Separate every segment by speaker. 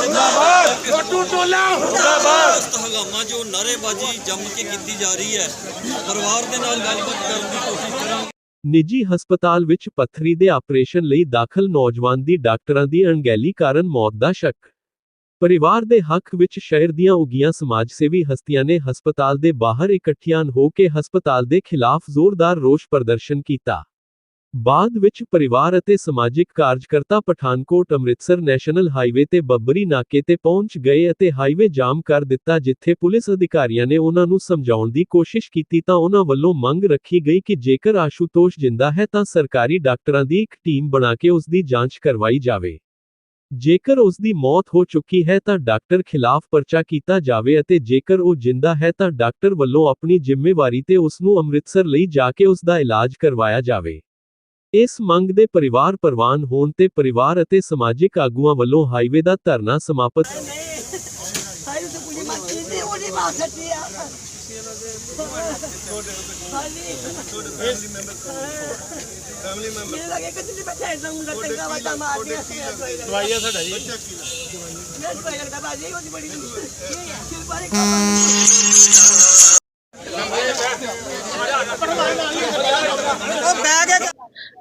Speaker 1: ਛੋਟੂ ਟੋਲਾ।
Speaker 2: ਮੁਰਦਾਬਾਦ ਹੰਗਾਮਾ ਜੋ ਨਾਰੇਬਾਜ਼ੀ ਜੰਮ ਕੇ ਕੀਤੀ ਜਾ ਰਹੀ ਹੈ। ਪਰਿਵਾਰ ਦੇ ਨਾਲ ਗੱਲਬਾਤ ਕਰਨ ਦੀ ਕੋਸ਼ਿਸ਼ ਕਰਾਂਗੇ।
Speaker 3: ਨਿੱਜੀ ਹਸਪਤਾਲ ਵਿੱਚ ਪੱਥਰੀ ਦੇ ਆਪਰੇਸ਼ਨ ਲਈ ਦਾਖਲ ਨੌਜਵਾਨ ਦੀ ਡਾਕਟਰਾਂ ਦੀ ਅਣਗਹਿਲੀ ਕਾਰਨ ਮੌਤ ਦਾ ਸ਼ੱਕ। ਪਰਿਵਾਰ ਦੇ ਹੱਕ ਵਿੱਚ ਸ਼ਹਿਰ ਦੀਆਂ ਉਗੀਆਂ ਸਮਾਜ ਸੇਵੀ ਹਸਤੀਆਂ ਨੇ ਹਸਪਤਾਲ ਦੇ ਬਾਹਰ ਇਕੱਠੀਆਂ ਹੋ ਕੇ ਹਸਪਤਾਲ ਦੇ ਖਿਲਾਫ ਜ਼ੋਰਦਾਰ ਰੋਸ ਪ੍ਰਦਰਸ਼ਨ ਕੀਤਾ। ਬਾਅਦ ਵਿੱਚ ਪਰਿਵਾਰ ਅਤੇ ਸਮਾਜਿਕ ਕਾਰਜਕਰਤਾ ਪਠਾਨਕੋਟ ਅੰਮ੍ਰਿਤਸਰ ਨੈਸ਼ਨਲ ਹਾਈਵੇ ਤੇ ਬੱਬਰੀ ਨਾਕੇ ਤੇ ਪਹੁੰਚ ਗਏ ਅਤੇ ਹਾਈਵੇ ਜਾਮ ਕਰ ਦਿੱਤਾ ਜਿੱਥੇ ਪੁਲਿਸ ਅਧਿਕਾਰੀਆਂ ਨੇ ਉਹਨਾਂ ਨੂੰ ਸਮਝਾਉਣ ਦੀ ਕੋਸ਼ਿਸ਼ ਕੀਤੀ ਤਾਂ ਉਹਨਾਂ ਵੱਲੋਂ ਮੰਗ ਰੱਖੀ ਗਈ ਕਿ ਜੇਕਰ ਆਸ਼ੂਤੋਸ਼ ਜਿੰਦਾ ਹੈ ਤਾਂ ਸਰਕਾਰੀ ਡਾਕਟਰਾਂ ਦੀ ਇੱਕ ਟੀਮ ਬਣਾ ਕੇ ਉਸ ਦੀ ਜਾਂਚ ਕਰਵਾਈ ਜਾਵੇ। ਜੇਕਰ ਉਸ ਦੀ ਮੌਤ ਹੋ ਚੁੱਕੀ ਹੈ ਤਾਂ ਡਾਕਟਰ ਖਿਲਾਫ ਪਰਚਾ ਕੀਤਾ ਜਾਵੇ ਅਤੇ ਜੇਕਰ ਉਹ ਜਿੰਦਾ ਹੈ ਤਾਂ ਡਾਕਟਰ ਵੱਲੋਂ ਆਪਣੀ ਜ਼ਿੰਮੇਵਾਰੀ ਤੇ ਉਸ ਨੂੰ ਅੰਮ੍ਰਿਤਸਰ ਲਈ ਜਾ ਕੇ ਉਸ ਦਾ ਇਲਾਜ ਕਰਵਾਇਆ ਜਾਵੇ। ਇਸ ਮੰਗ ਦੇ ਪਰਿਵਾਰ ਪ੍ਰਵਾਨ ਹੋਣ ਤੇ ਪਰਿਵਾਰ ਅਤੇ ਸਮਾਜਿਕ ਆਗੂਆਂ ਵੱਲੋਂ ਹਾਈਵੇ ਦਾ ਧਰਨਾ ਸਮਾਪਤ
Speaker 1: ਸਾਡਾ ਜੀ।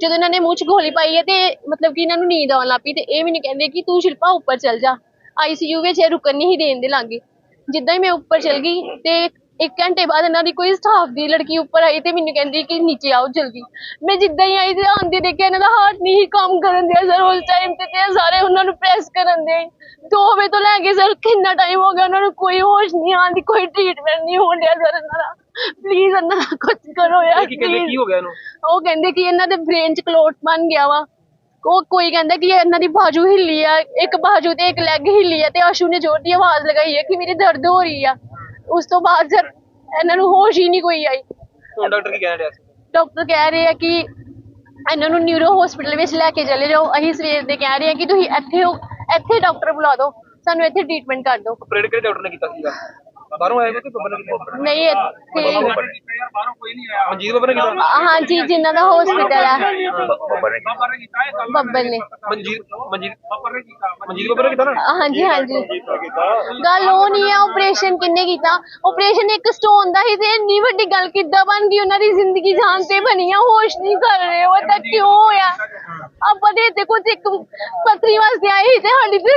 Speaker 4: ਜਦੋਂ ਇਹਨਾਂ ਨੇ ਮੂੰਹ 'ਚ ਗੋਲੀ ਪਾਈ ਹੈ ਤੇ ਮਤਲਬ ਕਿ ਇਹਨਾਂ ਨੂੰ ਨੀਂਦ ਆਉਣ ਲੱਗ ਪਈ ਤੇ ਇਹ ਮੈਨੂੰ ਕਹਿੰਦੇ ਕਿ ਤੂੰ ਸ਼ਿਲਪਾ ਉੱਪਰ ਚੱਲ ਜਾ। ਆਈਸੀਯੂ ਵਿੱਚ ਇਹ ਰੁਕਣ ਨਹੀਂ ਦੇਣ ਦੇ ਲਾਗੇ। ਜਿੱਦਾਂ ਹੀ ਮੈਂ ਉੱਪਰ ਚਲ ਗਈ ਤੇ ਇੱਕ ਘੰਟੇ ਬਾਅਦ ਇਹਨਾਂ ਦੀ ਕੋਈ ਸਟਾਫ ਦੀ ਲੜਕੀ ਉੱਪਰ ਆਈ ਤੇ ਮੈਨੂੰ ਕਹਿੰਦੀ ਕਿ ਨੀਚੇ ਆਓ ਜਲਦੀ। ਮੈਂ ਜਿੱਦਾਂ ਹੀ ਆਈ ਤੇ ਆਂਦੇ ਦੇਖਿਆ ਇਹਨਾਂ ਦਾ ਹਾਰਟ ਨਹੀਂ ਕੰਮ ਕਰਨ ਦਿਆ ਸਰ ਉਸ ਟਾਈਮ ਤੇ ਤੇ ਸਾਰੇ ਉਹਨਾਂ ਨੂੰ ਪ੍ਰੈਸ ਕਰਨ ਦੇ। ਦੋ ਵਜੇ ਤੋਂ ਲੈ ਕੇ ਸਰ ਕਿੰਨਾ ਟਾਈਮ ਹੋ ਗਿਆ ਉਹਨਾਂ ਨੂੰ ਕੋਈ ਹੋਸ਼ ਨਹੀਂ ਆਉਂਦੀ, ਕੋਈ ਟ੍ਰੀਟਮੈਂਟ ਨਹੀਂ ਹੋਣ ਡਿਆ ਸਰ ਇਹਨਾਂ ਦਾ। ਪਲੀਜ਼ ਇਹਨਾਂ ਦਾ ਕੁਝ ਕਰੋ ਯਾਰ
Speaker 1: ਕੀ ਕਹਿੰਦੇ ਕੀ ਹੋ ਗਿਆ ਇਹਨੂੰ?
Speaker 4: ਉਹ ਕਹਿੰਦੇ ਕਿ ਇਹਨਾਂ ਦੇ ਬ੍ਰੇਨ 'ਚ ਕਲੋਟ ਬਣ ਗਿਆ ਵਾ। ਉਹ ਕੋਈ ਕਹਿੰਦਾ ਕਿ ਇਹਨਾਂ ਦੀ ਬਾਜੂ ਹਿੱਲੀ ਆ ਇੱਕ ਬਾਜੂ ਤੇ ਇੱਕ ਲੈਗ ਹਿੱਲੀ ਆ ਤੇ ਆਸ਼ੂ ਨੇ ਜ਼ੋਰ ਦੀ ਆਵਾਜ਼ ਲਗਾਈ ਹੈ ਕਿ ਮੇਰੀ ਦਰਦ ਹੋ ਰਹੀ ਆ। ਉਸ ਤੋਂ ਬਾਅਦ ਸਰ ਇਹਨਾਂ ਨੂੰ ਹੋਸ਼ ਹੀ ਨਹੀਂ ਕੋਈ ਆਈ।
Speaker 1: ਡਾਕਟਰ ਕੀ ਕਹਿ ਰਿਹਾ ਸੀ?
Speaker 4: ਡਾਕਟਰ ਕਹਿ ਰਹੇ ਆ ਕਿ ਇਹਨਾਂ ਨੂੰ ਨਿਊਰੋ ਹਸਪੀਟਲ ਵਿੱਚ ਲੈ ਕੇ ਚਲੇ ਜਾਓ। ਅਸੀਂ ਸਵੇਰ ਦੇ ਕਹਿ ਰਹੇ ਆ ਕਿ ਤੁਸੀਂ ਇੱਥੇ ਹੋ ਇੱਥੇ ਡਾਕਟਰ ਬੁਲਾ ਦਿਓ। ਸਾਨੂੰ ਇੱਥੇ ਟ੍ਰੀਟਮੈਂਟ ਕਰ ਦਿਓ।
Speaker 1: ਆਪਰੇਟ ਕਿਹੜੇ ਡਾਕਟਰ ਨੇ ਕੀਤਾ ਸੀਗਾ? ਬਾਹਰੋਂ ਆਇਆ ਕੋਈ ਕਿ ਬੱਬਰ ਨੇ
Speaker 4: ਨਹੀਂ ਇੱਥੇ
Speaker 1: ਬਾਹਰੋਂ ਕੋਈ ਨਹੀਂ ਆਇਆ। ਮਨਜੀਤ ਬੱਬਰ ਨੇ ਕੀਤਾ?
Speaker 4: ਹਾਂਜੀ ਜਿਨ੍ਹਾਂ ਦਾ ਹਸਪੀਟਲ ਹੈ
Speaker 1: ਬੱਬਰ ਨੇ ਬੱਬਰ ਨੇ ਕੀਤਾ ਇਹ ਗੱਲ
Speaker 4: ਬੱਬਲ ਨੇ।
Speaker 1: ਮਨਜੀਤ ਮਨਜੀਤ ਬੱਬਰ ਨੇ ਕੀਤਾ ਮਨਜੀਤ ਬੱਬਰ ਨੇ ਕੀਤਾ ਨਾ?
Speaker 4: ਹਾਂਜੀ ਹਾਂਜੀ ਗੱਲ ਉਹ ਨਹੀਂ ਹੈ ਆਪਰੇਸ਼ਨ ਕਿੰਨੇ ਕੀਤਾ? ਆਪਰੇਸ਼ਨ ਇੱਕ ਸਟੋਨ ਦਾ ਹੀ ਤੇ ਇੰਨੀ ਵੱਡੀ ਗੱਲ ਕਿੱਦਾਂ ਬਣ ਗਈ? ਉਹਨਾਂ ਦੀ ਜ਼ਿੰਦਗੀ ਜਾਨ ਤੇ ਬਣੀ ਆ ਹੋਸ਼ ਨਹੀਂ ਕਰ ਰਹੇ ਉਹ ਤਾਂ ਕਿਉਂ ਹੋਇਆ? ਆਪਾਂ ਦੇ ਤੇ ਕੁਝ ਇੱਕ ਪਤਰੀ ਵਾਸਤੇ ਆਏ ਸੀ ਤੇ ਸਾਡੀ ਤੇ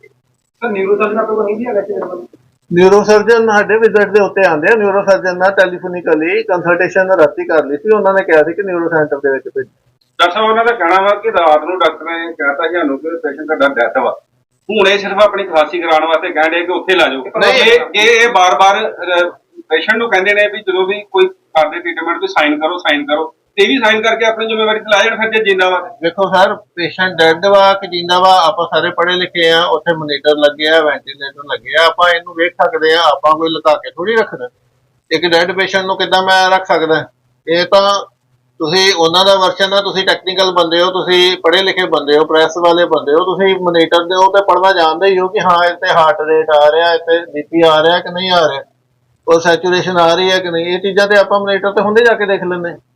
Speaker 1: ਸਰ ਨਿਊਰੋ ਸਰਜਨ ਤੋਂ ਨਹੀਂ ਦਿਆ ਗਿਆ
Speaker 5: ਨਿਊਰੋ ਸਰਜਨ ਸਾਡੇ ਵਿਜ਼ਿਟ ਦੇ ਉੱਤੇ ਆਉਂਦੇ ਆ। ਨਿਊਰੋ ਸਰਜਨ ਨਾਲ ਟੈਲੀਫੋਨਿਕਲੀ ਕੰਸਲਟੇਸ਼ਨ ਰਾਤੀ ਕਰ ਲਈ ਸੀ। ਉਹਨਾਂ ਨੇ ਕਿਹਾ ਸੀ ਕਿ ਨਿਊਰੋ ਸੈਂਟਰ ਦੇ ਵਿੱਚ ਭੇਜੋ।
Speaker 1: ਡਾਕਟਰ ਸਾਹਿਬ ਉਹਨਾਂ ਦਾ ਕਹਿਣਾ ਵਾ ਕਿ ਰਾਤ ਨੂੰ ਡਾਕਟਰ ਨੇ ਕਹਿਤਾ ਸੀ ਸਾਨੂੰ ਕਿ ਪੇਸ਼ੈਂਟ ਤੁਹਾਡਾ ਡੈਥ ਵਾ। ਹੁਣ ਇਹ ਸਿਰਫ ਆਪਣੀ ਖਾਸੀ ਕਰਾਉਣ ਵਾਸਤੇ ਕਹਿੰਦੇ ਕਿ ਉੱਥੇ ਲਾ ਜਾਓ
Speaker 5: ਨਹੀਂ।
Speaker 1: ਇਹ ਇਹ ਇਹ ਬਾਰ-ਬਾਰ ਪੇਸ਼ੈਂਟ ਨੂੰ ਕਹਿੰਦੇ ਨੇ ਵੀ ਜਦੋਂ ਵੀ ਕੋਈ ਕਰਦੇ ਟ੍ਰੀਟਮੈਂਟ ਤੇ ਸਾਈਨ ਕਰੋ ਸਾਈਨ ਕਰੋ। ਤੇ ਵੀ ਸਾਈਨ ਕਰਕੇ ਆਪਣੀ ਜ਼ਿੰਮੇਵਾਰੀ ਤੇ ਲਾ ਜਾਣ ਫਿਰ ਜੇ ਜਿੰਦਾ ਵਾ।
Speaker 5: ਵੇਖੋ ਸਰ ਪੇਸ਼ੈਂਟ ਡੈਡ ਵਾ ਕਿ ਜਿੰਦਾ ਵਾ, ਆਪਾਂ ਸਾਰੇ ਪੜ੍ਹੇ ਲਿਖੇ ਆ, ਉੱਥੇ ਮੋਨੀਟਰ ਲੱਗੇ ਆ ਵੈਂਟੀਲੇਟਰ ਲੱਗੇ ਆ, ਆਪਾਂ ਇਹਨੂੰ ਵੇਖ ਸਕਦੇ ਆ, ਆਪਾਂ ਕੋਈ ਲੁਕਾ ਕੇ ਥੋੜੀ ਰੱਖਣਾ। ਇੱਕ ਡੈਡ ਪੇਸ਼ੈਂਟ ਨੂੰ ਕਿੱਦਾਂ ਮੈਂ ਰੱਖ ਸਕਦਾ? ਇਹ ਤਾਂ ਤੁਸੀਂ ਉਹਨਾਂ ਦਾ ਵਰਸ਼ਨ ਆ, ਤੁਸੀਂ ਟੈਕਨੀਕਲ ਬੰਦੇ ਹੋ, ਤੁਸੀਂ ਪੜ੍ਹੇ ਲਿਖੇ ਬੰਦੇ ਹੋ ਪ੍ਰੈਸ ਵਾਲੇ ਬੰਦੇ ਹੋ, ਤੁਸੀਂ ਮੋਨੀਟਰ ਦੇ ਹੋ ਤੇ ਪੜ੍ਹਨਾ ਜਾਣਦੇ ਹੀ ਹੋ ਕਿ ਹਾਂ, ਇੱਥੇ ਹਾਰਟ ਰੇਟ ਆ ਰਿਹਾ, ਇੱਥੇ ਬੀਪੀ ਆ ਰਿਹਾ ਕਿ ਨਹੀਂ ਆ ਰਿਹਾ। ਉਹ ਸੈਚੂਰੇਸ਼ਨ ਆ ਰਹੀ ਹੈ ਕਿ ਨਹੀਂ? ਇਹ ਚੀਜ਼ਾਂ ਤੇ ਆਪਾਂ ਮੋਨੀਟਰ ਤੇ ਹੁੰਦੇ ਜਾ ਕੇ ਦੇਖ ਲੈਂਦੇ।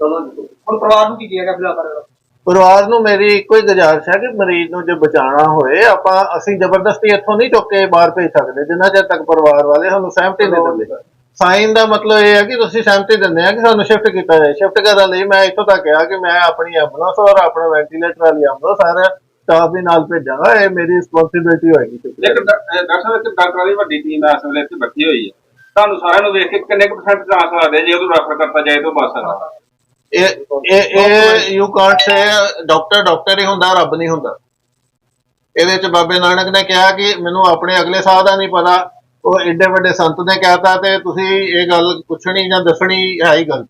Speaker 1: ਹੁਣ ਪਰਿਵਾਰ ਨੂੰ ਕੀ ਕੀਏਗਾ ਫਿਲਹਾਲ
Speaker 5: ਪਰਿਵਾਰ ਨੂੰ ਮੇਰੀ ਇੱਕੋ ਹੀ ਗੁਜ਼ਾਰਿਸ਼ ਹੈ ਕਿ ਮਰੀਜ਼ ਨੂੰ ਜੇ ਬਚਾਉਣਾ ਹੋਏ ਆਪਾਂ ਅਸੀਂ ਜ਼ਬਰਦਸਤੀ ਇੱਥੋਂ ਨਹੀਂ ਚੁੱਕ ਕੇ ਬਾਹਰ ਭੇਜ ਸਕਦੇ ਜਿੰਨਾ ਚਿਰ ਤੱਕ ਪਰਿਵਾਰ ਵਾਲੇ ਸਾਨੂੰ ਸਹਿਮਤੀ ਨਹੀਂ ਦਿੰਦੇ। ਸਾਈਨ ਦਾ ਮਤਲਬ ਇਹ ਹੈ ਕਿ ਤੁਸੀਂ ਸਹਿਮਤੀ ਦਿੰਦੇ ਆ ਕਿ ਸਾਨੂੰ ਸ਼ਿਫਟ ਕੀਤਾ ਜਾਏ। ਸ਼ਿਫਟ ਕਰਨ ਲਈ ਮੈਂ ਇੱਥੋਂ ਤੱਕ ਕਿਹਾ ਕਿ ਮੈਂ ਆਪਣੀ ਐਂਬੂਲੈਂਸ ਔਰ ਆਪਣਾ ਵੈਂਟੀਲੇਟਰ ਵਾਲੀ ਐਂਬੂਲੈਂਸ ਸਾਰਾ ਸਟਾਫ ਵੀ ਨਾਲ ਭੇਜਾਂਗਾ। ਇਹ ਮੇਰੀ ਰਿਸਪੌਂਸਿਬਿਲਟੀ ਹੋਏਗੀ।
Speaker 1: ਅਹ ਡਾਕਟਰ ਸਾਹਿਬ ਇੱਕ ਡਾਕਟਰਾਂ ਦੀ ਵੱਡੀ ਟੀਮ ਇਸ ਵੇਲੇ ਇੱਥੇ ਬੈਠੀ ਹੋਈ ਹੈ। ਤੁਹਾਨੂੰ ਸਾਰਿਆਂ ਨੂੰ ਵੇਖ ਕੇ ਕਿੰਨੇ ਕੁ ਪਰਸੈਂਟ ਚਾਂਸ ਲੱਗਦੇ ਜੇ ਉਹਨੂੰ ਰੈਫਰ ਕਰਤਾ ਜਾਏ ਤਾਂ ਬਸ ਸਕਦਾ।
Speaker 5: ਇਹ ਇਹ ਇਹ you can't say doctor doctor ਹੀ ਹੁੰਦਾ ਰੱਬ ਨਹੀਂ ਹੁੰਦਾ। ਇਹਦੇ ਚ ਬਾਬੇ ਨਾਨਕ ਨੇ ਕਿਹਾ ਕਿ ਮੈਨੂੰ ਆਪਣੇ ਅਗਲੇ ਸਾਹ ਦਾ ਨਹੀਂ ਪਤਾ। ਉਹ ਏਡੇ ਵੱਡੇ ਸੰਤ ਨੇ ਕਹਿਤਾ ਤੇ ਤੁਸੀਂ ਇਹ ਗੱਲ ਪੁੱਛਣੀ ਜਾਂ ਦੱਸਣੀ ਹੈ ਹੀ ਗੱਲ।